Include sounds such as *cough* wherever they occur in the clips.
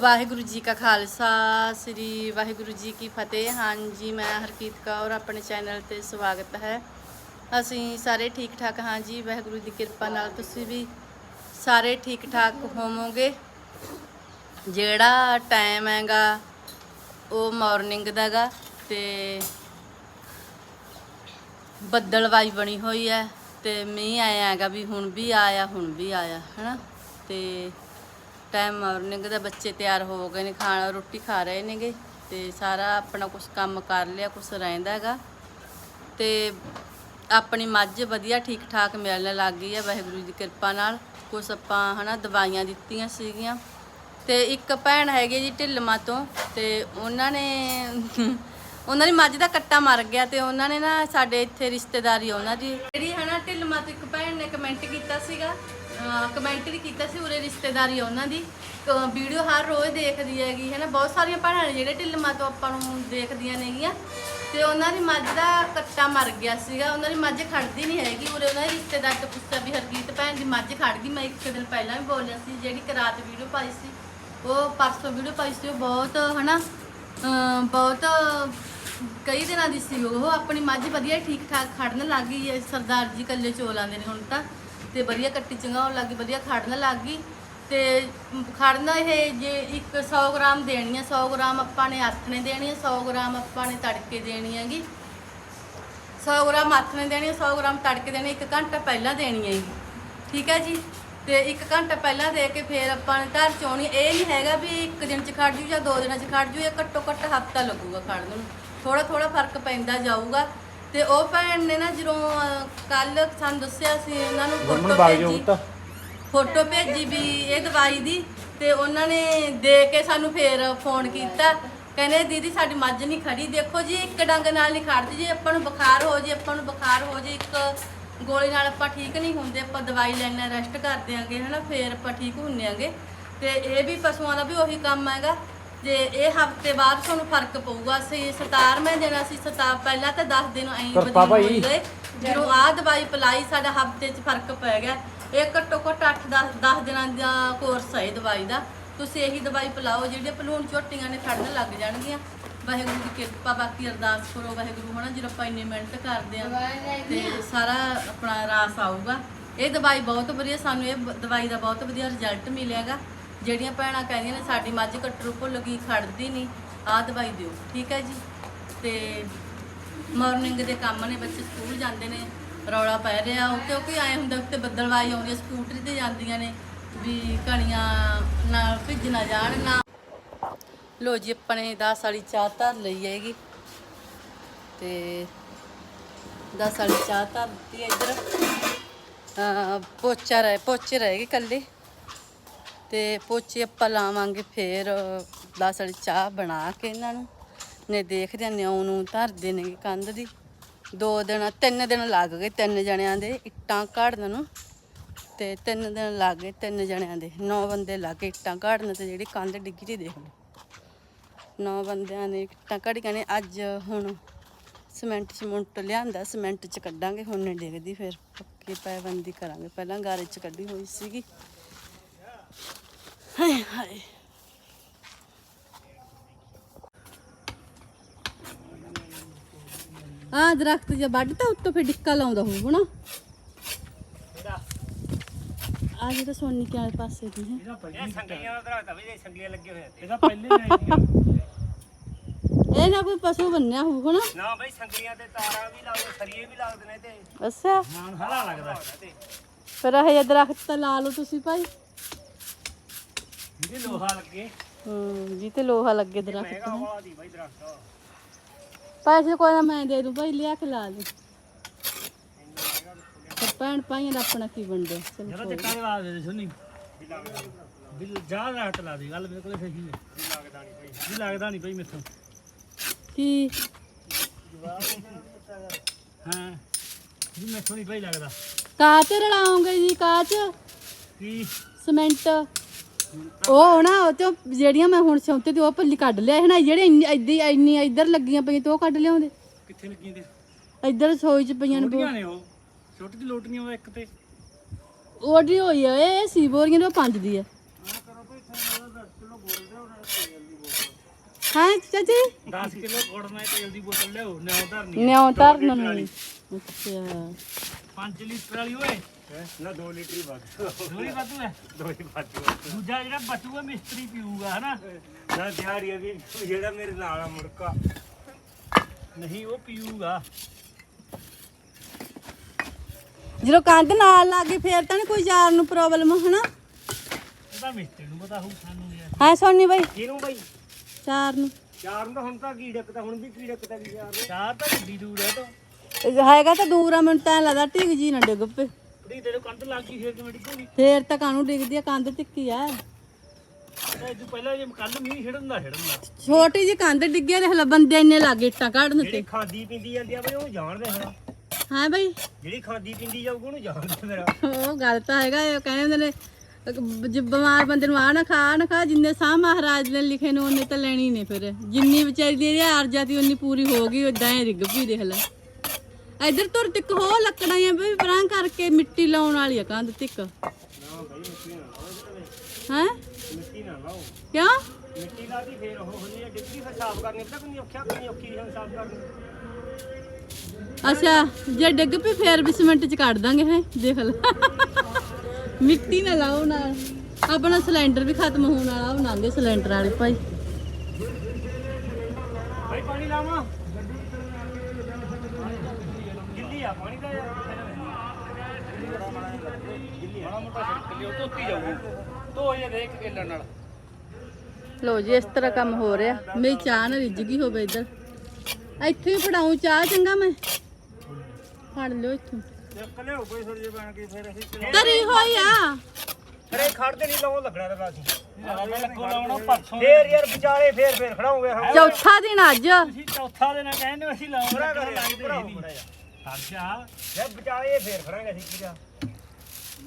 ਵਾਹਿਗੁਰੂ ਜੀ ਕਾ ਖਾਲਸਾ, ਸ੍ਰੀ ਵਾਹਿਗੁਰੂ ਜੀ ਕੀ ਫਤਿਹ। ਹਾਂਜੀ, ਮੈਂ ਹਰਕੀਤ ਕੌਰ, ਆਪਣੇ ਚੈਨਲ ਤੇ ਸਵਾਗਤ ਹੈ। ਅਸੀਂ ਸਾਰੇ ਠੀਕ ਠਾਕ ਹਾਂ ਜੀ, ਵਾਹਿਗੁਰੂ ਦੀ ਕਿਰਪਾ ਨਾਲ ਤੁਸੀਂ ਵੀ ਸਾਰੇ ਠੀਕ ਠਾਕ ਹੋਵੋਗੇ। ਜਿਹੜਾ ਟਾਈਮ ਹੈਗਾ, ਉਹ ਮਾਰਨਿੰਗ ਦਾਗਾ ਤੇ ਬੱਦਲਵਾਈ ਬਣੀ ਹੋਈ ਹੈ ਤੇ ਮੀਂਹ ਆਇਆ ਹੈਗਾ ਵੀ ਹੁਣ ਵੀ ਆਇਆ, ਹੁਣ ਵੀ ਆਇਆ, ਹਨਾ? ਤੇ ਟਾਈਮ ਮਾਰਨਿੰਗ ਦਾ ਬੱਚੇ ਤਿਆਰ ਹੋ ਗਏ ਨੇ, ਖਾਣਾ ਰੋਟੀ ਖਾ ਰਹੇ ਨੇਗੇ ਤੇ ਸਾਰਾ ਆਪਣਾ ਕੁਝ ਕੰਮ ਕਰ ਲਿਆ ਕੁਝ ਰਹਿੰਦਾ ਹੈਗਾ। ਤੇ ਆਪਣੀ ਮੱਝ ਵਧੀਆ ਠੀਕ ਠਾਕ ਮਿਲਣ ਲੱਗ ਗਈ ਹੈ, ਵਾਹਿਗੁਰੂ ਦੀ ਕਿਰਪਾ ਨਾਲ। ਕੁਝ ਆਪਾਂ ਹਨਾ ਦਵਾਈਆਂ ਦਿੱਤੀਆਂ ਸੀਗੀਆਂ। ਤੇ ਇੱਕ ਭੈਣ ਹੈਗੀ ਜੀ ਢਿੱਲਮਾ ਤੋਂ ਤੇ ਉਹਨਾਂ ਨੇ *laughs* ਉਹਨਾਂ ਦੀ ਮੱਝ ਦਾ ਕੱਟਾ ਮਰ ਗਿਆ ਤੇ ਉਹਨਾਂ ਨੇ ਨਾ ਸਾਡੇ ਇੱਥੇ ਰਿਸ਼ਤੇਦਾਰੀ ਉਹਨਾਂ ਦੀ। ਜਿਹੜੀ ਹਨਾ ਢਿੱਲਮਾ ਤੋਂ ਇੱਕ ਭੈਣ ਨੇ ਕਮੈਂਟ ਕੀਤਾ ਸੀਗਾ ਕਮੈਂਟ ਵੀ ਕੀਤਾ ਸੀ ਉਰੇ ਰਿਸ਼ਤੇਦਾਰੀ ਆ ਉਹਨਾਂ ਦੀ। ਵੀਡੀਓ ਹਰ ਰੋਜ਼ ਦੇਖਦੀ ਹੈਗੀ ਹੈ ਨਾ ਬਹੁਤ ਸਾਰੀਆਂ ਭੈਣਾਂ ਨੇ ਜਿਹੜੇ ਢਿੱਲਮਾ ਤੋਂ ਆਪਾਂ ਨੂੰ ਦੇਖਦੀਆਂ ਨੇਗੀਆਂ। ਤੇ ਉਹਨਾਂ ਦੀ ਮੱਝ ਦਾ ਕੱਟਾ ਮਰ ਗਿਆ ਸੀਗਾ। ਉਹਨਾਂ ਦੀ ਮੱਝ ਖੜਦੀ ਨਹੀਂ ਹੈਗੀ। ਉਰੇ ਉਹਨਾਂ ਦੇ ਰਿਸ਼ਤੇਦਾਰ ਤੋਂ ਪੁੱਛਿਆ ਵੀ, ਹਰਜੀਤ ਭੈਣ ਦੀ ਮੱਝ ਖੜ ਗਈ। ਮੈਂ ਇੱਕ ਦਿਨ ਪਹਿਲਾਂ ਵੀ ਬੋਲਿਆ ਸੀ, ਜਿਹੜੀ ਕਿ ਰਾਤ ਵੀਡੀਓ ਪਾਈ ਸੀ। ਉਹ ਪਰਸੋਂ ਵੀਡੀਓ ਪਾਈ ਸੀ। ਉਹ ਬਹੁਤ, ਹਨਾ? ਅਮ ਬਹੁਤ ਕਈ ਦਿਨਾਂ ਦੀ ਸੀ। ਉਹ ਆਪਣੀ ਮੱਝ ਵਧੀਆ ਠੀਕ ਠਾਕ ਖੜਨ ਲੱਗ ਗਈ ਹੈ। ਸਰਦਾਰ ਜੀ ਕੱਲੇ ਚੋਲ ਆਉਂਦੇ ਨੇ ਹੁਣ ਤਾਂ। ਤੇ ਵਧੀਆ ਕੱਟੀ ਚੰਗਾਉਣ ਲੱਗੀ ਵਧੀਆ ਖੜਨ ਲੱਗ ਗਈ ਤੇ ਖੜਨਾ ਇਹ ਜੇ ਇੱਕ 100 ਗ੍ਰਾਮ ਦੇਣੀ ਹੈ 100 ਗ੍ਰਾਮ ਆਪਾਂ ਨੇ ਆਥਣੇ ਦੇਣੀ ਹੈ 100 ਗ੍ਰਾਮ ਆਪਾਂ ਨੇ ਤੜਕੇ ਦੇਣੀ ਹੈਗੀ। 100 ਗ੍ਰਾਮ ਆਥਣੇ ਨੇ ਦੇਣੀ ਹੈ 100 ਗ੍ਰਾਮ ਤੜਕੇ ਦੇਣੀ ਇੱਕ ਘੰਟਾ ਪਹਿਲਾਂ ਦੇਣੀ ਹੈਗੀ। ਠੀਕ ਹੈ ਜੀ? ਤੇ ਇੱਕ ਘੰਟਾ ਪਹਿਲਾਂ ਦੇ ਕੇ ਫਿਰ ਆਪਾਂ ਨੇ ਧਰ ਚੋਣੀ ਇਹ ਨਹੀਂ ਹੈਗਾ ਵੀ ਇੱਕ ਦਿਨ ਚ ਖੜ ਜੂ ਜਾਂ ਦੋ ਦਿਨਾਂ ਚ ਖੜ ਜੂ, ਇਹ ਘੱਟੋ ਘੱਟ ਹਫਤਾ ਲੱਗੂਗਾ ਖੜਨ ਨੂੰ। ਥੋੜਾ ਥੋੜਾ ਫ਼ਰਕ ਪੈਂਦਾ ਜਾਊਗਾ। ਤੇ ਉਹ ਭੈਣ ਨੇ ਨਾ ਜਦੋਂ ਕੱਲ ਸਾਨੂੰ ਦੱਸਿਆ ਸੀ ਉਹਨਾਂ ਨੂੰ ਫੋਟੋ ਭੇਜੀ। ਫੋਟੋ ਭੇਜੀ ਵੀ ਇਹ ਦਵਾਈ ਦੀ ਤੇ ਉਹਨਾਂ ਨੇ ਦੇ ਕੇ ਸਾਨੂੰ ਫੇਰ ਫੋਨ ਕੀਤਾ। ਕਹਿੰਦੇ ਦੀਦੀ ਸਾਡੀ ਮੱਝ ਨਹੀਂ ਖੜੀ ਦੇਖੋ ਜੀ ਇੱਕ ਡੰਗ ਨਾਲ ਨਹੀਂ ਖੜਦੀ ਜੇ ਆਪਾਂ ਨੂੰ ਬੁਖਾਰ ਹੋ ਜੇ ਆਪਾਂ ਨੂੰ ਬੁਖਾਰ ਹੋ ਜੇ ਇੱਕ ਗੋਲੀ ਨਾਲ ਆਪਾਂ ਠੀਕ ਨਹੀਂ ਹੁੰਦੇ ਆਪਾਂ ਦਵਾਈ ਲੈਣਾ ਰੈਸਟ ਕਰ ਦਿਆਂਗੇ ਹਨਾ ਫੇਰ ਆਪਾਂ ਠੀਕ ਹੁੰਨੇ ਆਂਗੇ। ਤੇ ਇਹ ਵੀ ਪਸ਼ੂਆਂ ਦਾ ਵੀ ਉਹੀ ਕੰਮ ਹੈਗਾ। ਜੇ ਇਹ ਹਫ਼ਤੇ ਬਾਅਦ ਤੁਹਾਨੂੰ ਫ਼ਰਕ ਪਊਗਾ ਅਸੀਂ 17ਵੇਂ ਦਿਨ ਅਸੀਂ 17 ਪਹਿਲਾਂ ਤਾਂ 10 ਦਿਨ ਐਂ ਕਿਰਪਾ ਬਦੀਨ ਭਾਈ। ਹੋਈ ਗਏ। ਜਦੋਂ ਆਹ ਦਵਾਈ ਪਲਾਈ ਸਾਡਾ ਹਫ਼ਤੇ 'ਚ ਫ਼ਰਕ ਪੈ ਗਿਆ। ਇਹ ਘੱਟੋ ਘੱਟ 8 10 10 ਦਿਨਾਂ ਦਾ ਕੋਰਸ ਹੈ ਇਹ ਦਵਾਈ ਦਾ। ਤੁਸੀਂ ਇਹੀ ਦਵਾਈ ਪਿਲਾਓ ਜਿਹੜੀਆਂ ਭਲੂਣ ਝੋਟੀਆਂ ਨੇ ਖੜਨ ਲੱਗ ਜਾਣਗੀਆਂ। ਵਾਹਿਗੁਰੂ ਦੀ ਕਿਰਪਾ ਬਾਕੀ ਅਰਦਾਸ ਕਰੋ ਵਾਹਿਗੁਰੂ ਹਨਾ ਜਦੋਂ ਆਪਾਂ ਇੰਨੀ ਮਿਹਨਤ ਕਰਦੇ ਆ ਤੇ ਸਾਰਾ ਆਪਣਾ ਰਾਸ ਆਊਗਾ। ਇਹ ਦਵਾਈ ਬਹੁਤ ਵਧੀਆ ਸਾਨੂੰ ਇਹ ਬ- ਦਵਾਈ ਦਾ ਬਹੁਤ ਵਧੀਆ ਰਿਜ਼ਲਟ ਮਿਲਿਆਗਾ। ਜਿਹੜੀਆਂ ਭੈਣਾਂ ਕਹਿੰਦੀਆਂ ਨੇ, ਸਾਡੀ ਮੱਝ ਕੱਟਰੂ ਭੁੱਲ ਗਈ ਖੜਦੀ ਨਹੀਂ ਆਹ ਦਵਾਈ ਦਿਓ, ਠੀਕ ਹੈ ਜੀ? ਤੇ ਮਾਰਨਿੰਗ ਦੇ ਕੰਮ ਨੇ, ਬੱਚੇ ਸਕੂਲ ਜਾਂਦੇ ਨੇ, ਰੌਲਾ ਪੈ ਰਿਹਾ, ਉਹ ਕਿਉਂਕਿ ਆਏ ਹੁੰਦਾ ਉੱਤੇ ਬੱਦਲਵਾਈ ਆਉਂਦੀ ਸਕੂਟਰੀ ਤੇ ਜਾਂਦੀਆਂ ਨੇ, ਵੀ ਕਣੀਆਂ ਨਾਲ ਭਿੱਜ ਨਾ ਜਾਣ, ਨਾ। ਲੋ ਜੀ ਆਪਣੇ ਨੇ 10 ਵਾਲੀ ਚਾਹ ਧਰ ਲਈ ਹੈਗੀ। ਤੇ 10 ਵਾਲੀ ਚਾਹ ਧਰ ਦਿੱਤੀ ਹੈ ਇੱਧਰ ਪੋਚਾ ਰਹਿ, ਪੋਚੇ ਰਹਿ ਗਏ ਕੱਲੇ ਤੇ ਪੋਚੇ ਆਪਾਂ ਲਾਵਾਂਗੇ ਫਿਰ 10 ਵਾਲੀ ਚਾਹ ਬਣਾ ਕੇ ਇਹਨਾਂ ਨੂੰ। ਨੇ ਦੇਖਦੇ ਹਾਂ ਨਿਉ ਨੂੰ ਧਰਦੇ ਨੇ ਕੰਧ ਦੀ। ਦੋ ਦਿਨ, ਤਿੰਨ ਦਿਨ ਲੱਗ ਗਏ ਤਿੰਨ ਜਣਿਆਂ ਦੇ ਇੱਟਾਂ ਘੜਨ ਨੂੰ। ਤੇ ਤਿੰਨ ਦਿਨ ਲੱਗ ਗਏ ਤਿੰਨ ਜਣਿਆਂ ਦੇ। ਨੌ ਬੰਦੇ ਲੱਗ ਗਏ ਇੱਟਾਂ ਘੜਨ ਤੇ ਜਿਹੜੀ ਕੰਧ ਡਿੱਗੀ ਦੀ ਦੇਖ ਲਓ। ਨੌ ਬੰਦਿਆਂ ਨੇ ਇੱਟਾਂ ਘੜੀਆਂ ਨੇ। ਅੱਜ ਹੁਣ ਸੀਮੈਂਟ ਸਮੁੰਟ ਲਿਆਂਦਾ, ਸੀਮੈਂਟ ਚ ਕੱਢਾਂਗੇ। ਹੁਣ ਨਹੀਂ ਡਿੱਗਦੀ ਫਿਰ। ਪੱਕੀ ਪਾਇਬੰਦੀ ਕਰਾਂਗੇ। ਪਹਿਲਾਂ ਗਾਰੇ ਚ ਕੱਢੀ ਹੋਈ ਸੀਗੀ। ਹਾਏ ਹਾਏ। ਆ ਦਰਖਤ ਜੇ ਵੱਢ ਤਾਂ ਉੱਤੋਂ ਫਿਰ ਡਿੱਕਾ ਲਾਉਂਦਾ ਹੋਊਗਾ ਨਾ ਆ ਜਿਹੜਾ ਸੋਨੀ ਕੇ ਵਾਲੇ ਪਾਸੇ ਦੀ ਹੈ। ਇਹ ਸੰਗਲੀਆਂ ਦਾ ਦਰਖਤ ਆ ਵੀ ਇਹ ਸੰਗਲੀਆਂ ਲੱਗੇ ਹੋਏ ਆ ਤੇ। ਇਹਦਾ ਪਹਿਲੇ ਨਹੀਂ ਇਹ ਨਾ ਕੋਈ ਪਸ਼ੂ ਬੰਨਿਆ ਹੋਊਗਾ ਨਾ ਨਾ ਬਈ ਸੰਗਲੀਆਂ ਤੇ ਤਾਰਾਂ ਵੀ ਲੱਗਦੇ ਸਰੀਏ ਵੀ ਲੱਗਦੇ ਨੇ ਤੇ। ਅੱਛਾ। ਨਾਨ ਹਲਾ ਲੱਗਦਾ। ਫਿਰ ਇਹ ਦਰਖਤ ਤਾਂ ਲਾ ਲਓ ਤੁਸੀਂ ਭਾਈ। ਜਿਹਦੇ ਲੋਹਾ ਲੱਗੇ। ਹੂੰ ਜੀ ਤੇ ਲੋਹਾ ਲੱਗੇ ਦਰਖਤ ਮਹਿੰਗਾ ਵਾਲਾ ਦੀ ਬਈ ਦਰਖਤ। ਪੈਸੇ ਕੋਈ ਨਾ ਮੈਂ ਦੇ ਦੂੰ ਭਾਈ ਲਿਆ ਕੇ ਲਾ ਦੇ। ਤੇ ਭੈਣ ਭਾਈਆਂ ਦਾ ਆਪਣਾ ਕੀ ਬਣਦਾ? ਚਲੋ ਜਦੋਂ ਚੱਕਾ ਦੇ ਲਾ ਦੇ ਸੁਣੀ। ਬਿਲ ਜਾ ਰਾਤ ਲਾ ਦੀ ਗੱਲ ਮੇਰੇ ਕੋਲ ਸਹੀ ਹੈ ਲੱਗਦਾ ਨਹੀਂ। ਬਈ ਜੀ ਲੱਗਦਾ ਨਹੀਂ ਭਾਈ ਮੈਥੋਂ। ਕੀ? ਹਾਂ। ਜੀ ਮੈਥੋਂ ਨਹੀਂ ਭਾਈ ਲੱਗਦਾ। ਕਾਚ ਰਲਾਉਂਗੇ ਜੀ ਕਾਚ ਕੀ? ਸੀਮੈਂਟ। ਉਹ ਨਾ ਉਹ ਤੇ ਜਿਹੜੀਆਂ ਮੈਂ ਹੁਣ ਸਿਉਂਤੇ ਤੇ ਉਹ ਪੱਲੀ ਕੱਢ ਲਿਆ ਹੈ ਨਾ ਜਿਹੜੇ ਇੰਨੀ ਇੱਦੀ ਇੰਨੀ ਇੱਧਰ ਲੱਗੀਆਂ ਪਈਆਂ ਤੇ ਉਹ ਕੱਢ ਲਿਆਉਂਦੇ। ਕਿੱਥੇ ਲੱਗੀਆਂ ਤੇ? ਇੱਧਰ ਰਸੋਈ ਚ ਪਈਆਂ ਨੇ ਲੋਟੀਆਂ ਨੇ ਉਹ। ਛੋਟੀ ਜਿਹੀ ਲੋਟੀਆਂ ਉਹ ਇੱਕ ਤੇ। ਉਹਦੀ ਹੋਈ ਆ ਇਹ ਸੀ ਬੋਰੀਆਂ ਦੇ ਪੰਜ ਦੀ ਆ। ਦੇ ਹਾਂ ਚਾਚੀ? 10 ਕਿਲੋ ਕੋੜਨਾ ਤੇਲ ਦੀ ਬੋਤਲ ਲਿਆਓ ਨਿਉ ਧਰਨੀ ਨਿਉ ਧਰਨ। ਨੂੰ ਅੱਛਾ। 5 ਲੀਟਰ ਵਾਲੀ ਓਏ। ਨਾ 2 ਲੀਟਰ ਹੀ ਵੱਧ। ਦੋਈ ਵਾਧੂ ਹੈ ਦੋ ਹੀ ਵੱਧ ਦੂਜਾ ਜਿਹੜਾ ਬਚੂਗਾ ਮਿਸਤਰੀ ਪੀਊਗਾ ਹਨਾ? ਨਾ ਦਿਹਾੜੀ ਵੀ ਜਿਹੜਾ ਮੇਰੇ ਨਾਲ ਆ ਮੁੜਕਾ। ਨਹੀਂ ਉਹ ਪੀਊਗਾ। ਜਦੋਂ ਕੰਧ ਨਾਲ ਲੱਗੇ ਫੇਰ ਤਾਂ ਕੋਈ ਯਾਰ ਨੂੰ ਪ੍ਰੋਬਲਮ ਹਨਾ? ਉਹਦਾ ਮਿਸਤਰੀ ਨੂੰ ਪਤਾ ਹੋਊ ਸਾਨੂੰ ਯਾਰ ਹਾਂ ਸੋਨੀ ਬਾਈ। ਕਿਹਨੂੰ ਬਾਈ? ਚਾਰ ਨੂੰ। ਚਾਰ ਨੂੰ ਤਾਂ ਹੁਣ ਤਾਂ ਕੀ ਡੱਕਦਾ ਹੁਣ ਵੀ ਕੀ ਡੱਕਦਾ ਕੀ ਯਾਰ? ਚਾਰ ਤਾਂ ਏਡੀ ਦੂਰ ਹੈ ਤੋਂ। ਇਹ ਹੈਗਾ ਤਾਂ ਦੂਰ ਆ ਮੈਨੂੰ ਤਾਂ ਐਂ ਲੱਗਦਾ ਢਿੱਗ ਜੀ ਨਾ ਡਿੱਗ ਪਏ। ਉਹਦੀ ਤੇਰੇ ਕੰਧ ਲੱਗ ਗਈ ਫੇਰ ਕਿਵੇਂ ਡਿੱਗੂਗੀ? ਫੇਰ ਤਾਂ ਕਾਨੂੰ ਡਿੱਗਦੀ ਆ? ਕੰਧ ਟਿੱਕੀ ਆ। ਇਹ ਤੋਂ ਪਹਿਲਾਂ ਜੇ ਕੱਲ ਮੀਂਹ ਛਿੜਨ ਦਾ ਛਿੜਨ ਦਾ। ਛੋਟੀ ਜੀ ਕੰਧ ਡਿੱਗਿਆ ਦੇਖ ਲੈ ਬੰਦੇ ਇੰਨੇ ਲੱਗੇ ਇੱਟਾਂ ਜਿਹੜੀ ਤੇ। ਖਾਦੀ ਪਿੰਦੀ ਜਾਂਦੀ ਆ ਬਈ ਉਹ ਜਾਣਦੇ ਹਾਂ ਹਾਂ ਬਾਈ। ਜਿਹੜੀ ਖਾਦੀ ਪਿੰਦੀ ਜਾਊਗੀ ਉਹਨੂੰ ਜਾਣਦੇ ਮੇਰਾ। ਉਹ ਗੱਲ ਤਾਂ ਹੈਗਾ ਇਹ ਕਹਿੰਦੇ ਹੁੰਦੇ ਨੇ ਜੇ ਬਿਮਾਰ ਬੰਦੇ ਨੂੰ ਆ ਨਾ ਖਾ ਆਹ ਨਾ ਖਾ ਜਿੰਨੇ ਸਾਹ ਮਹਾਰਾਜ ਨੇ ਲਿਖੇ ਨੇ ਉਹਨੇ ਤਾਂ ਲੈਣੀ ਨੇ ਫਿਰ। ਜਿੰਨੀ ਵਿਚਾਰੀ ਦੀ ਇਹਦੀ ਆਰਜਾ ਤੀ ਉਨੀ ਪੂਰੀ ਹੋ ਗਈ ਉਦਾਂ ਹੀ ਰਿੱਗ ਪਈ ਦੇਖ ਲੈ ਇੱਧਰ ਤੁਰ ਟਿਕ ਹੋ ਲੱਕੜਾਂ ਆ ਵੀ ਪਰਾਂ ਕਰਕੇ ਮਿੱਟੀ ਲਾਉਣ ਵਾਲੀ ਆ ਕੰਧ ਟਿਕ। ਹੈ? ਮਿੱਟੀ ਨਾ ਲਾਓ ਕਿਉਂ? ਮਿੱਟੀ ਲਾਦੀ ਫੇਰ ਉਹ ਹੁੰਦੀ ਹੈ ਡਿੱਗੀ ਫਿਰ ਸਾਫ਼ ਕਰਨੀ ਪਤਾ ਕਿੰਨੀ ਔਖਿਆ ਕਿੰਨੀ ਔਖੀ ਹੈ ਸਾਫ਼ ਕਰਨੀ ਅੱਛਾ, ਜੇ ਡਿੱਗ ਪਈ ਫੇਰ ਵੀ ਸਿਮੈਂਟ ਚ ਕੱਢ ਦਾਂਗੇ ਹੈ, ਦੇਖ ਲੈ। ਮਿੱਟੀ ਨਾ ਲਾਓ ਨਾਲ। ਆਪਣਾ ਸਿਲੰਡਰ ਵੀ ਖਤਮ ਹੋਣ ਵਾਲਾ, ਉਹ ਨਾਂਗੇ ਸਿਲੰਡਰ ਵਾਲੇ ਭਾਈ ਪਾਣੀ ਲਾਵਾਂ ਗਿੱਲੀ ਆ ਪਾਣੀ ਦਾ ਯਾਰ ਮਾੜਾ ਛਿੜਕ ਲਿਓ ਧੋਤੀ ਜਾਊਗੀ। ਧੋ ਜੇ ਦੇਖ ਕੇਲਣ ਨਾਲ। ਲੋ ਜੀ ਇਸ ਤਰ੍ਹਾਂ ਕੰਮ ਹੋ ਰਿਹਾ। ਮੇਰੀ ਚਾਹ ਨਾ ਰਿੱਝ ਗਈ ਹੋਵੇ ਇੱਧਰ। ਇੱਥੇ ਹੀ ਫੜਾਉਂ ਚਾਹ ਚੰਗਾ ਮੈਂ। ਫੜ ਲਿਓ ਇੱਥੋਂ। ਚੱਕ ਲਿਓ ਕੋਈ ਥੋੜੀ ਜਿਹੀ ਬਣ ਕੇ ਫਿਰ ਅਸੀਂ ਤਰੀ ਹੋਈ ਆ। ਅਰੇ ਖੜਦੇ ਨਹੀਂ ਲਾਉਣ ਲੱਗਣਾ ਤਾਂ ਬਾਕੀ ਲੱਗੋ ਲਾਉਣਾ ਪਰਸੋਂ। ਫੇਰ ਯਾਰ ਵਿਚਾਲੇ ਫੇਰ ਫੇਰ ਖੜਾਉਂਗੇ ਹਾਂ। ਚੌਥਾ ਦਿਨ ਅੱਜ। ਤੁਸੀਂ ਚੌਥਾ ਦਿਨ ਕਹਿੰਦੇ ਅਸੀਂ ਲਾਉਣਾ ਪੂਰਾ ਨਹੀਂ। ਹਟ ਜਾ। ਯਾਰ ਵਿਚਾਲੇ ਫੇਰ ਖੜਾਂਗੇ ਅਸੀਂ ਕੀ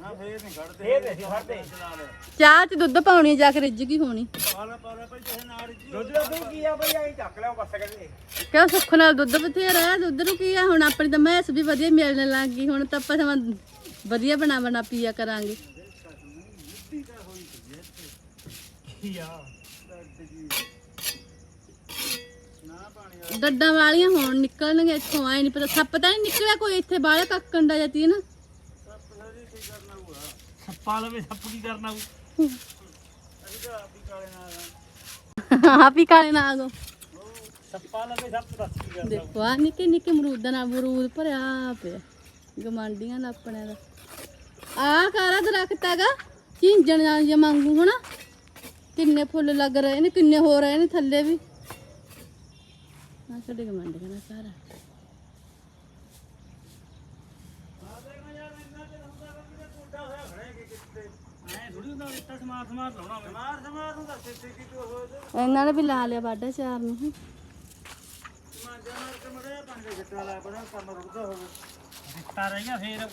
ਦਾ ਨਾ ਫੇਰ ਨਹੀਂ ਖੜਦੇ। ਫੇਰ ਨਹੀਂ ਅਸੀਂ ਖੜਦੇ। ਚਾਹ 'ਚ ਦੁੱਧ ਪਾਉਣੀ ਜਾ ਕੇ ਰਿੱਝ ਗਈ ਹੋਣੀ। ਪਾਲਾ ਪਾਲਾ ਭਾਈ ਤੁਸੀਂ ਨਾਲ ਦੁੱਧ ਦਾ ਤੂੰ ਕੀ ਆ ਭਾਈ ਐਂ ਚੱਕ ਲਿਓ ਬਸ ਕਹਿੰਦੇ ਕਿਉਂ ਸੁੱਖ ਨਾਲ ਦੁੱਧ ਬਥੇਰਾ ਹੈ ਦੁੱਧ ਨੂੰ ਕੀ ਆ ਹੁਣ ਆਪਣੀ ਤਾਂ ਮੈਸ ਵੀ ਵਧੀਆ ਮਿਲਣ ਲੱਗ ਗਈ ਹੁਣ ਤਾਂ ਆਪਾਂ ਸਮਾਂ ਵਧੀਆ ਬਣਾ ਬਣਾ ਪੀਆ ਕਰਾਂਗੇ। ਕੀ ਆ? ਡੱਡਾਂ ਵਾਲੀਆਂ ਹੁਣ ਨਿਕਲਣਗੇ ਇੱਥੋਂ ਆਏ ਨਹੀਂ ਪਤਾ ਸੱਪ ਤਾਂ ਨਹੀਂ ਨਿਕਲਿਆ ਕੋਈ ਇੱਥੇ ਬਾਹਰ ਕੱਕਣ ਦਾ ਜਾਂਦੀ ਨਾ। ਸੱਪਾ ਲਵੇ ਸੱਪ ਕੀ ਕਰਨਾ ਉਹ? ਆਪ ਹੀ ਕਾਲੇ ਨਾਗ ਸੱਪਾ ਲਵੇ ਸੱਪ ਦੱਸ ਕੀ ਕਰਨਾ ਦੇਖੋ ਆ ਨਿੱਕੇ ਨਿੱਕੇ ਅਮਰੂਦਾਂ ਨਾਲ ਅਮਰੂਦ ਭਰਿਆ ਪਿਆ। ਗਮਾਂਡੀਆਂ ਦਾ ਆਪਣੇ ਦਾ। ਆ ਕਾਰਾ ਦਰਖਤ ਹੈਗਾ? ਝਿੰਜਣ ਜਾਂ ਮੰਗੂ ਹਨਾ? ਕਿੰਨੇ ਫੁੱਲ ਲੱਗ ਰਹੇ ਨੇ ਕਿੰਨੇ ਹੋ ਰਹੇ ਨੇ ਥੱਲੇ ਵੀ। ਆ ਸਾਡੇ ਗਮਾਂਡੀਆਂ ਦਾ ਸਾਰਾ ਐ ਥੋੜੀ ਹੁੰਦਾ ਇੱਟਾ ਸਮਾਰ ਸਮਾਰ ਲਾਉਣਾ ਸਮਾਰ ਸਮਾਰ ਨੂੰ ਦੱਸ ਇੱਥੇ ਕੀ ਤੂੰ ਹੋ ਇਹਨਾਂ ਨੇ ਵੀ ਲਾ ਲਿਆ ਬਾਡਾ ਚਾਰ ਨੂੰ। ਹਮ। ਦਿੱਤਾ ਰਹੇਗਾ ਫੇਰ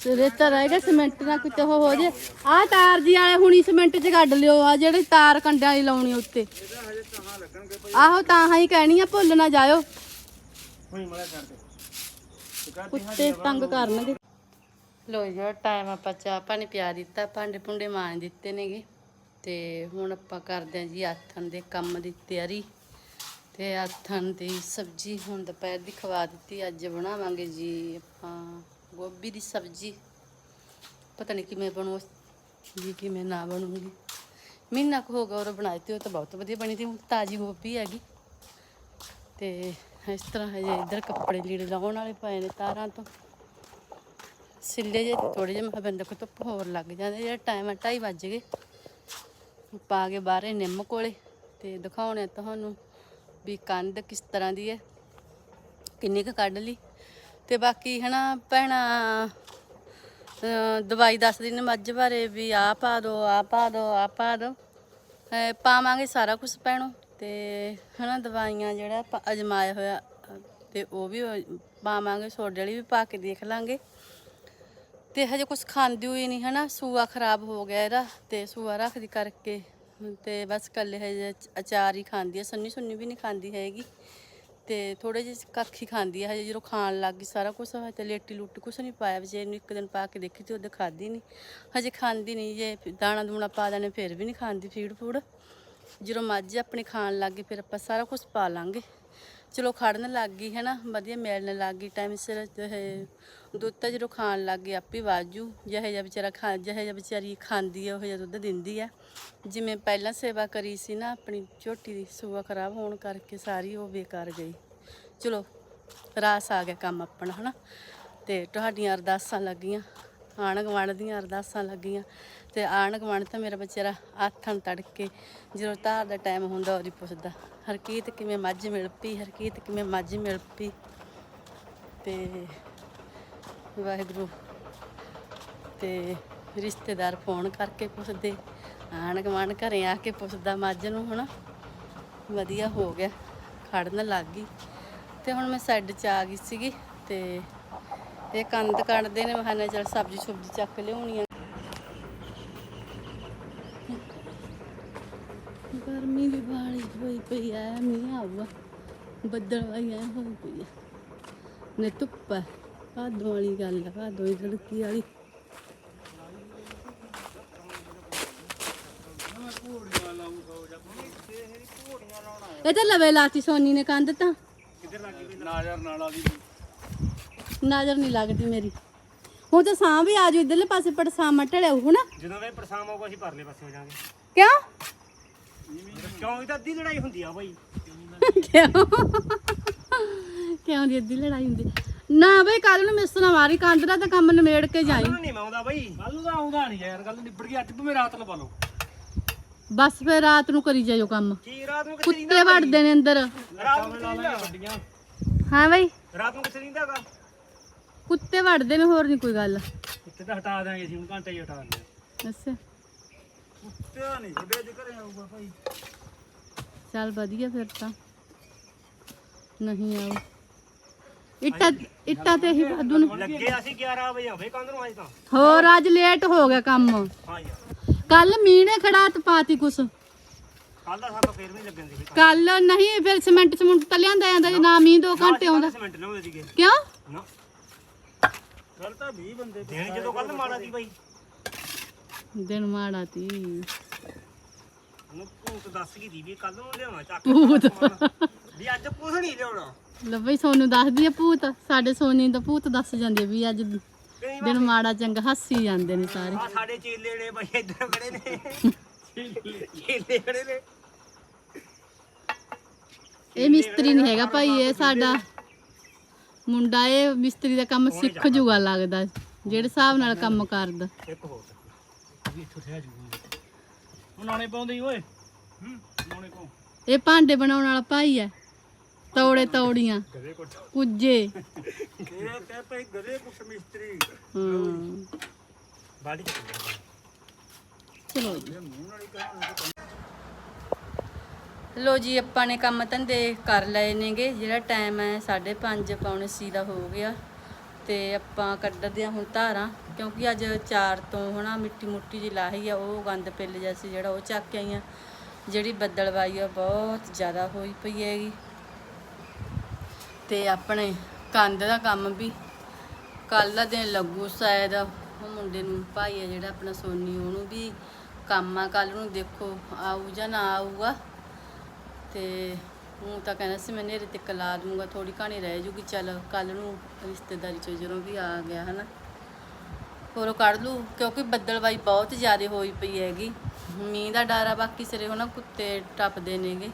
ਸਿਰੇ ਤਾਂ ਰਹੇਗਾ ਸੀਮੈਂਟ ਨਾਲ ਕਿਤੇ ਉਹ ਹੋ ਜੇ। ਆਹ ਤਾਰ ਜੀ ਵਾਲੇ ਹੁਣੀ ਸੀਮੈਂਟ 'ਚ ਕੱਢ ਲਿਓ ਆ ਜਿਹੜੇ ਤਾਰ ਕੰਡਿਆਂ ਵਾਲੀ ਲਾਉਣੀ ਉੱਤੇ। ਆਹੋ ਤਾਂ ਹੀ ਕਹਿਣੀ ਆ ਭੁੱਲ ਨਾ ਜਾਇਓ। ਕੁੱਤੇ ਤੰਗ ਕਰਨਗੇ। ਲੋ ਜੀ ਟਾਈਮ ਆਪਾਂ ਚਾਹ ਪਾਣੀ ਪਿਆ ਦਿੱਤਾ, ਭਾਂਡੇ ਭੁੰਡੇ ਮਾਂਜ ਦਿੱਤੇ ਨੇਗੇ। ਤੇ ਹੁਣ ਆਪਾਂ ਕਰਦੇ ਹਾਂ ਜੀ ਆਥਣ ਦੇ ਕੰਮ ਦੀ ਤਿਆਰੀ। ਤੇ ਆਥਣ ਦੀ ਸਬਜ਼ੀ ਹੁਣ ਦੁਪਹਿਰ ਦੀ ਖਵਾ ਦਿੱਤੀ, ਅੱਜ ਬਣਾਵਾਂਗੇ ਜੀ ਆਪਾਂ ਗੋਭੀ ਦੀ ਸਬਜ਼ੀ। ਪਤਾ ਨਹੀਂ ਕਿਵੇਂ ਬਣੂ, ਜੀ ਕਿਵੇਂ ਨਾ ਬਣੂਗੀ। ਮਹੀਨਾ ਕੁ ਹੋ ਗਿਆ ਉਹ ਬਣਾਈ ਤੇ ਉਹ ਤਾਂ ਬਹੁਤ ਵਧੀਆ ਬਣੀ ਤੀ ਹੁਣ ਤਾਜੀ ਗੋਭੀ ਹੈਗੀ। ਤੇ ਇਸ ਤਰ੍ਹਾਂ ਹਜੇ ਇੱਧਰ ਕੱਪੜੇ ਲੀੜੇ ਲਾਉਣ ਵਾਲੇ ਪਏ ਨੇ ਤਾਰਾਂ ਤੋਂ। ਸਿੱਲੇ ਜੇ ਥੋੜੇ ਜਿਹੇ, ਮੈਂ ਬੰਦੇ ਕੋ ਧੁੱਪ ਹੋਰ ਲੱਗ ਜਾਂਦੇ ਜਿਹੜਾ ਟਾਈਮ ਆ 2:30 ਵੱਜ ਗਏ। ਪਾ ਕੇ ਬਾਹਰੇ ਨਿੰਮ ਕੋਲੇ ਤੇ ਦਿਖਾਉਣੇ ਤੁਹਾਨੂੰ ਵੀ ਕੰਧ ਕਿਸ ਤਰ੍ਹਾਂ ਦੀ ਹੈ, ਕਿੰਨੀ ਕੁ ਕੱਢ ਲਈ। ਤੇ ਬਾਕੀ ਹਨਾ ਭੈਣਾ ਦਵਾਈ ਦੱਸਦੀ ਨੇ ਮੱਝ ਬਾਰੇ ਵੀ ਆਹ ਪਾ ਦੋ ਆਹ ਪਾ ਦੋ ਆਹ ਪਾ ਦੋ। ਪਾਵਾਂਗੇ ਸਾਰਾ ਕੁਝ ਪੈਣੋ ਤੇ ਹਨਾ ਦਵਾਈਆਂ ਜਿਹੜਾ ਆਪਾਂ ਅਜਮਾਇਆ ਹੋਇਆ ਅਹ ਤੇ ਉਹ ਵੀ ਪਾਵਾਂਗੇ, ਸੋਡੇ ਵਾਲੀ ਵੀ ਪਾ ਕੇ ਦੇਖ ਲਾਂਗੇ। ਤੇ ਹਜੇ ਕੁਝ ਖਾਂਦੀ ਹੋਈ ਨਹੀਂ, ਹਨਾ? ਸੂਆ ਖਰਾਬ ਹੋ ਗਿਆ ਇਹਦਾ ਤੇ ਸੂਆ ਰੱਖਦੀ ਕਰਕੇ। ਤੇ ਬਸ ਕੱਲੇ ਹਜੇ ਅਚਾਰ ਹੀ ਖਾਂਦੀ ਹੈ ਸੰਨੀ ਸੁੰਨੀ ਵੀ ਨਹੀਂ ਖਾਂਦੀ ਹੈਗੀ। ਤੇ ਥੋੜੇ ਜਿਹੇ ਕੱਖ ਹੀ ਖਾਂਦੀ ਹੈ ਹਜੇ ਜਦੋਂ ਖਾਣ ਲੱਗ ਗਈ ਸਾਰਾ ਕੁਝ ਤੇ ਲੇਟੀ ਲੁੱਟ ਕੁਛ ਨਹੀਂ ਪਾਇਆ। ਜੇ ਇਹਨੂੰ ਇੱਕ ਦਿਨ ਪਾ ਕੇ ਦੇਖੀ ਤੇ ਉਹਦੇ ਖਾਦੀ ਨਹੀਂ। ਹਜੇ ਖਾਂਦੀ ਨਹੀਂ। ਜੇ ਦਾਣਾ ਦੂਣਾ ਪਾ ਦੇਣੇ, ਫਿਰ ਵੀ ਨਹੀਂ ਖਾਂਦੀ ਫੀਡ ਫੂਡ। ਜਦੋਂ ਮੱਝ ਆਪਣੀ ਖਾਣ ਲੱਗ ਗਈ, ਫਿਰ ਆਪਾਂ ਸਾਰਾ ਕੁਝ ਪਾ ਲਾਂਗੇ। ਚਲੋ ਖੜਨ ਲੱਗ ਗਈ ਹੈ ਨਾ ਵਧੀਆ ਮਿਲਣ ਲੱਗ ਗਈ ਟਾਈਮ ਸਿਰ ਇਹ ਦੁੱਧ ਤਾਂ ਜਦੋਂ ਖਾਣ ਲੱਗ ਗਈ ਆਪੇ ਵਾਜੂ। ਜਿਹੇ ਜਿਹਾ ਵਿਚਾਰਾ ਖਾ, ਜਿਹੇ ਜਿਹਾ ਵਿਚਾਰੀ ਖਾਂਦੀ ਹੈ ਉਹ ਜਿਹਾ ਦੁੱਧ ਦਿੰਦੀ ਹੈ ਜਿਵੇਂ ਪਹਿਲਾਂ ਸੇਵਾ ਕਰੀ ਸੀ ਨਾ, ਆਪਣੀ ਝੋਟੀ ਦੀ ਸੂਆ ਖਰਾਬ ਹੋਣ ਕਰਕੇ ਸਾਰੀ ਉਹ ਬੇਕਾਰ ਗਈ। ਚਲੋ, ਰਾਸ ਆ ਗਿਆ ਕੰਮ ਆਪਣਾ, ਹਨਾ। ਤੇ ਤੁਹਾਡੀਆਂ ਅਰਦਾਸਾਂ ਲੱਗੀਆਂ ਆਣ ਗੁਆਂਢ ਦੀਆਂ ਅਰਦਾਸਾਂ ਲੱਗੀਆਂ। ਤੇ ਆਣ ਗੁਆਂਢ ਤਾਂ ਮੇਰਾ ਵਿਚਾਰਾ ਆਥਣ ਤੜਕੇ, ਜਦੋਂ ਧਾਰ ਦਾ ਟਾਈਮ ਹੁੰਦਾ ਉਹਦੀ ਪੁੱਛਦਾ, ਹਰਕੀਤ ਕਿਵੇਂ ਮੱਝ ਮਿਲ ਪਈ, ਹਰਕੀਤ ਕਿਵੇਂ ਮੱਝ ਮਿਲ ਪਈ? ਤੇ ਵਾਹਿਗੁਰੂ, ਤੇ ਰਿਸ਼ਤੇਦਾਰ ਫੋਨ ਕਰਕੇ ਪੁੱਛਦੇ, ਆਣ ਗੁਆਂਢ ਘਰੇ ਆ ਕੇ ਪੁੱਛਦਾ ਮੱਝ ਨੂੰ ਹੁਣ ਵਧੀਆ ਹੋ ਗਿਆ, ਖੜਨ ਲੱਗ ਗਈ। ਤੇ ਹੁਣ ਮੈਂ ਸਾਈਡ 'ਚ ਆ ਗਈ ਸੀਗੀ, ਤੇ ਇਹ ਕੰਦ ਕੱਢਦੇ ਨੇ ਮਹਾਨਾ ਚਲ ਸਬਜ਼ੀ ਸੁਬਜ਼ੀ ਚੱਕ ਲਿਆਉਣੀ ਆ। ਵੀ ਬਾਹਲੀ ਹੋਈ ਪਈ ਐ ਮੀਂਹ ਆਊਗਾ ਬੱਦਲ ਵਾਈ ਐ ਹੋਈ ਪਈ ਐ। ਨੇ ਧੁੱਪ ਭਾਦੋਂ ਵਾਲੀ ਗੱਲ ਆ ਭਾਦੋਂ ਦੀ ਲੜਕੀ ਵਾਲੀ। ਇਹ ਤਾਂ ਲਵੇ ਲਾਤੀ ਸੋਨੀ ਨੇ ਕੰਧ ਤਾਂ। ਕਿੱਧਰ ਲੱਗ ਗਈ ਨਾਜ਼ਰ ਨਾਲ ਵਾਲੀ ਨਜ਼ਰ ਨਹੀਂ ਲੱਗਦੀ ਮੇਰੀ। ਹੁਣ ਤਾਂ ਸਾਂ ਵੀ ਆ ਜਾਓ ਇਧਰਲੇ ਪਾਸੇ ਪਰ ਸਾਂ ਢਲਿਆ ਹੋਊ ਨਾ। ਜਦੋਂ ਵੇ ਪਰਸਾਮ ਆਊਗਾ ਅਸੀਂ ਪਰਲੇ ਪਾਸੇ ਹੋ ਜਾਾਂਗੇ ਕਿਉਂ? ਕਿਉਂ? ਇਹ ਤਾਂ ਅੱਧੀ ਲੜਾਈ ਹੁੰਦੀ ਆ ਬਾਈ। ਕਿਉਂ? ਕਿਉਂ ਦੀ ਅੱਧੀ ਲੜਾਈ ਹੁੰਦੀ? ਨਾ ਬਈ ਕੱਲ ਨੂੰ ਮਿਸਣਾ ਮਾਰੀ ਕੰਧ ਦਾ ਤਾਂ ਕੰਮ ਨਿਮੇੜ ਕੇ ਜਾਈ। ਉਹਨੂੰ ਨਹੀਂ ਮਾਉਂਦਾ ਬਾਈ। ਕੱਲ ਨੂੰ ਤਾਂ ਆਉਂਦਾ ਨਹੀਂ ਯਾਰ ਗੱਲ ਨਿਬੜ ਗਈ ਅੱਜ ਭਾਵੇਂ ਰਾਤ ਲਵਾ ਲਓ। ਬਸ ਫਿਰ ਰਾਤ ਨੂੰ ਕਰੀ ਜਾਇਓ ਕੰਮ। ਕੀ ਰਾਤ ਨੂੰ ਕਿੱਥੇ ਕੁੱਤੇ ਵੜਦੇ ਨੇ ਅੰਦਰ। ਰਾਤ ਨੂੰ ਕਿੱਥੇ ਹਾਂ ਬਈ। ਰਾਤ ਨੂੰ ਕਿੱਥੇ ਰਹਿੰਦਾਗਾ ਕੁੱਤੇ ਵੜਦੇ ਨੇ ਹੋਰ ਨਹੀਂ ਕੋਈ ਗੱਲ। ਉੱਤੇ ਤਾਂ ਹਟਾ ਦਾਂਗੇ ਅਸੀਂ ਹੁਣ ਘੰਟੇ ਹੀ ਹਟਾ ਦਿੰਦੇ ਅੱਛਾ। ਕੁੱਤੇ ਨਹੀਂ ਛੱਡੇ ਘਰੇ ਆਊਗਾ ਭਾਈ। ਚੱਲ ਵਧੀਆ ਫਿਰ ਤਾਂ। ਨਹੀਂ ਆਓ ਇੱਟਾ ਇੱਟਾ ਤੇ ਹੀ ਵਾਧੂ ਨੇ ਲੱਗੇ ਅਸੀਂ 11 ਵਜੇ ਹੋਵੇ ਕੰਧ ਨੂੰ ਅੱਜ ਤਾਂ। ਹੋਰ ਅੱਜ ਲੇਟ ਹੋ ਗਿਆ ਕੰਮ। ਹਾਂ ਯਾਰ ਕੱਲ ਮੀਂਹ ਨੇ ਖੜਾਤ ਪਾਤੀ ਕੁਛ। ਕੱਲ ਦਾ ਸਾਡਾ ਫੇਰ ਵੀ ਲੱਗਣ ਦੀ ਕੱਲ ਨਹੀਂ ਫਿਰ ਸੀਮੈਂਟ ਸਮੁੰਟ ਤਾਂ ਲਿਆਂਦਾ ਜਾਂਦਾ ਜੇ ਨਾ ਮੀਂਹ 2 ਘੰਟੇ ਆਉਂਦਾ। ਸਿਮੈਂਟ ਸੀਗੇ। ਕਿਉਂ? ਨਾ। ਕੱਲ ਤਾਂ 20 ਬੰਦੇ ਦੇਣ ਜਦੋਂ ਕੱਲ ਮਾੜਾ ਦੀ ਬਾਈ। ਦਿਨ ਮਾੜਾ ਤੀ ਉਹਨੂੰ ਭੂਤ ਦੱਸ ਗਈ ਦੀ ਵੀ ਕੱਲ ਨੂੰ ਲਿਆਉਣਾ ਚੱਕ ਭੂਤ। ਵੀ ਅੱਜ ਕੁਝ ਨਹੀਂ ਲਿਆਉਣਾ। ਲੈ ਬਈ ਸੋਨੂੰ ਦੱਸਦੀ ਆ ਭੂਤ। ਸਾਡੇ ਸੋਨੀ ਦਾ ਭੂਤ ਦੱਸ ਜਾਂਦੀ ਆ ਵੀ ਅੱਜ ਕਈ ਦਿਨ ਮਾੜਾ ਚੰਗਾ ਹੱਸੀ ਜਾਂਦੇ ਨੇ ਸਾਰੇ। ਆ ਸਾਡੇ ਚੇਲੇ ਨੇ ਬਾਈ ਇੱਧਰ ਖੜੇ ਨੇ। ਚੇਲੇ ਖੜੇ ਨੇ। ਇਹ ਮਿਸਤਰੀ ਨਹੀਂ ਹੈਗਾ ਭਾਈ ਇਹ ਸਾਡਾ ਮੁੰਡਾ ਇਹ ਮਿਸਤਰੀ ਦਾ ਕੰਮ ਸਿੱਖ ਜੂਗਾ ਲੱਗਦਾ ਜਿਹੜੇ ਹਿਸਾਬ ਨਾਲ ਕੰਮ ਕਰਦਾ। ਇੱਕ ਹੋਰ ਵੀ ਇੱਥੋਂ ਠਹਿ ਜੂਗਾ। ਪਾਉਂਦੇ ਓਏ। ਹੂੰ ਇਹ ਭਾਂਡੇ ਬਣਾਉਣ ਵਾਲਾ ਭਾਈ ਹੈ ਤੌੜੇ ਤੌੜੀਆਂ। ਗਦੇ ਕੁੱਟ। ਕੁੱਜੇ। ਇਹ ਕਹਿ ਪਈ ਗਦੇ ਕੁੱਟ ਮਿਸਤਰੀ। ਹੂੰ। ਬਾੜੀ ਚਲੋ ਜੀ। ਲੋ ਜੀ ਆਪਾਂ ਨੇ ਕੰਮ ਧੰਦੇ ਕਰ ਲਏ ਨੇਗੇ। ਜਿਹੜਾ ਟਾਈਮ ਹੈ 5:30 ਪੌਣੇ ਸੀ ਦਾ ਹੋ ਗਿਆ। ਤੇ ਆਪਾਂ ਕੱਢਦੇ ਆ ਹੁਣ ਧਾਰਾਂ। ਕਿਉਂਕਿ ਅੱਜ ਚਾਰ ਤੋਂ ਹਨਾ ਮਿੱਟੀ ਮੁੱਟੀ ਜੀ ਲਾਹੀ ਆ, ਉਹ ਗੰਦ ਪਿੱਲ ਜਿਹਾ ਸੀ ਜਿਹੜਾ ਉਹ ਚੱਕ ਕੇ ਆਈਆਂ। ਜਿਹੜੀ ਬੱਦਲਵਾਈ ਆ, ਬਹੁਤ ਜ਼ਿਆਦਾ ਹੋਈ ਪਈ ਹੈਗੀ। ਤੇ ਆਪਣੇ ਕੰਧ ਦਾ ਕੰਮ ਵੀ ਕੱਲ ਦਾ ਦਿਨ ਲੱਗੂ ਸ਼ਾਇਦ। ਉਹ ਮੁੰਡੇ ਨੂੰ ਭਾਈ ਆ ਜਿਹੜਾ ਆਪਣਾ ਸੋਨੀ, ਉਹਨੂੰ ਵੀ ਕੰਮ ਆ ਕੱਲ ਨੂੰ ਦੇਖੋ ਆਊ ਜਾਂ ਨਾ ਆਊਗਾ। ਤੇ ਉਹ ਤਾਂ ਕਹਿੰਦਾ ਸੀ ਮੈਂ ਨੇਰੇ ਤੇ ਕਲਾ ਦੂੰਗਾ ਥੋੜੀ ਕਹਾਣੀ ਰਹਿ ਜੂਗੀ, ਚੱਲ ਕੱਲ ਨੂੰ ਰਿਸ਼ਤੇਦਾਰੀ ਚੋਂ ਜਦੋਂ ਵੀ ਆ ਗਿਆ ਹਨਾ। ਹੋਰ ਉਹ ਕੱਢ ਲੂ ਕਿਉਂਕਿ ਬੱਦਲਵਾਈ ਬਹੁਤ ਜ਼ਿਆਦਾ ਹੋਈ ਪਈ ਹੈਗੀ। ਮੀਂਹ ਦਾ ਡਰ ਆ, ਬਾਕੀ ਸਿਰੇ ਉਹਨਾਂ ਕੁੱਤੇ ਟੱਪਦੇ ਨੇਗੇ।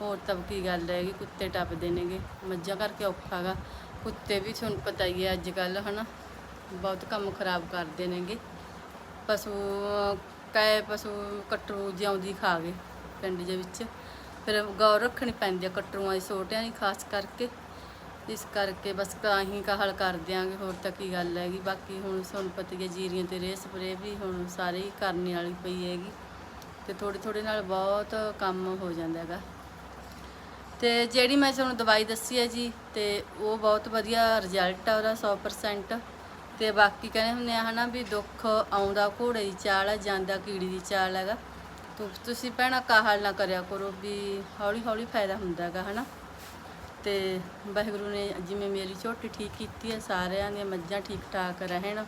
ਹੋਰ ਤਾਂ ਕੀ ਗੱਲ ਹੈਗੀ, ਕੁੱਤੇ ਟੱਪਦੇ ਨੇਗੇ। ਮੱਝਾਂ ਕਰਕੇ ਔਖਾ ਗਾ। ਕੁੱਤੇ ਵੀ ਤੁਹਾਨੂੰ ਪਤਾ ਹੀ ਹੈ ਅੱਜ ਕੱਲ ਹਨਾ। ਬਹੁਤ ਕੰਮ ਖਰਾਬ ਕਰਦੇ ਨੇਗੇ। ਪਸ਼ੂ ਕਏ ਪਸ਼ੂ ਕਟਰੂ ਜਿਉਂਦੀ ਖਾ ਗਏ, ਪਿੰਡ ਦੇ ਵਿੱਚ। ਫਿਰ ਗੌਰ ਰੱਖਣੀ ਪੈਂਦੀ ਹੈ ਕਟਰੂਆਂ ਦੀ, ਛੋਟਿਆਂ ਦੀ, ਖਾਸ ਕਰਕੇ। ਇਸ ਕਰਕੇ ਬਸ ਕਾਹੀਂ ਕਾਹਲ ਕਰ ਦਿਆਂਗੇ, ਹੋਰ ਤਾਂ ਕੀ ਗੱਲ ਹੈਗੀ। ਬਾਕੀ ਹੁਣ ਤੁਹਾਨੂੰ ਪਤਾ ਹੀ ਹੈ, ਜੀਰੀਆਂ ਤੇ ਰੇ ਸਪਰੇ ਵੀ ਹੁਣ ਸਾਰੇ ਹੀ ਕਰਨੇ ਵਾਲੀ ਪਈ ਹੈਗੀ। ਤੇ ਥੋੜੇ ਥੋੜੇ ਨਾਲ ਬਹੁਤ ਕੰਮ ਹੋ ਜਾਂਦਾ ਹੈਗਾ। ਤੇ ਜਿਹੜੀ ਮੈਂ ਤੁਹਾਨੂੰ ਦਵਾਈ ਦੱਸੀ ਹੈ ਜੀ, ਤੇ ਉਹ ਬਹੁਤ ਵਧੀਆ ਰਿਜ਼ਲਟ ਆ ਉਹਦਾ 100% ਤੇ ਬਾਕੀ ਕਹਿੰਦੇ ਹੁੰਦੇ ਆ ਹਨਾ ਵੀ ਦੁੱਖ ਆਉਂਦਾ ਘੋੜੇ ਦੀ ਚਾਲ ਆ, ਜਾਂਦਾ ਕੀੜੀ ਦੀ ਚਾਲ ਹੈਗਾ। ਤੋ, ਤੁਸੀਂ ਭੈਣਾ ਕਾਹਲ ਨਾ ਕਰਿਆ ਕਰੋ ਵੀ ਹੌਲੀ ਹੌਲੀ ਫਾਇਦਾ ਹੁੰਦਾ ਹੈਗਾ, ਹਨਾ। ਤੇ ਵਾਹਿਗੁਰੂ ਨੇ ਜਿਵੇਂ ਮੇਰੀ ਝੋਟੀ ਠੀਕ ਕੀਤੀ ਹੈ, ਸਾਰਿਆਂ ਦੀਆਂ ਮੱਝਾਂ ਠੀਕ ਠਾਕ ਰਹਿਣ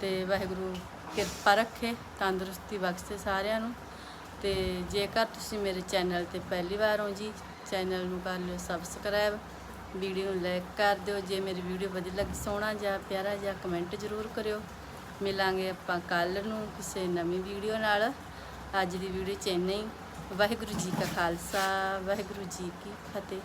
ਤੇ ਵਾਹਿਗੁਰੂ ਕਿਰਪਾ ਰੱਖੇ, ਤੰਦਰੁਸਤੀ ਬਖਸ਼ੇ ਸਾਰਿਆਂ ਨੂੰ। ਤੇ ਜੇਕਰ ਤੁਸੀਂ ਮੇਰੇ ਚੈਨਲ ਤੇ ਪਹਿਲੀ ਵਾਰ ਹੋ ਜੀ, ਚੈਨਲ ਨੂੰ ਕਰ ਲਿਓ ਸਬਸਕ੍ਰਾਈਬ, ਵੀਡੀਓ ਨੂੰ ਲਾਈਕ ਕਰ ਦਿਓ। ਜੇ ਮੇਰੀ ਵੀਡੀਓ ਵਧੀਆ ਲੱਗੀ, ਸੋਹਣਾ ਜਾਂ ਪਿਆਰਾ ਜਾਂ ਕਮੈਂਟ ਜ਼ਰੂਰ ਕਰਿਓ। ਮਿਲਾਂਗੇ ਆਪਾਂ ਕੱਲ ਨੂੰ ਕਿਸੇ ਨਵੀਂ ਵੀਡੀਓ ਨਾਲ। ਅੱਜ ਦੀ ਵੀਡੀਓ ਚ ਹੀ। ਵਾਹਿਗੁਰੂ ਜੀ ਕਾ ਖਾਲਸਾ, ਵਾਹਿਗੁਰੂ ਜੀ ਕੀ ਫਤਿਹ।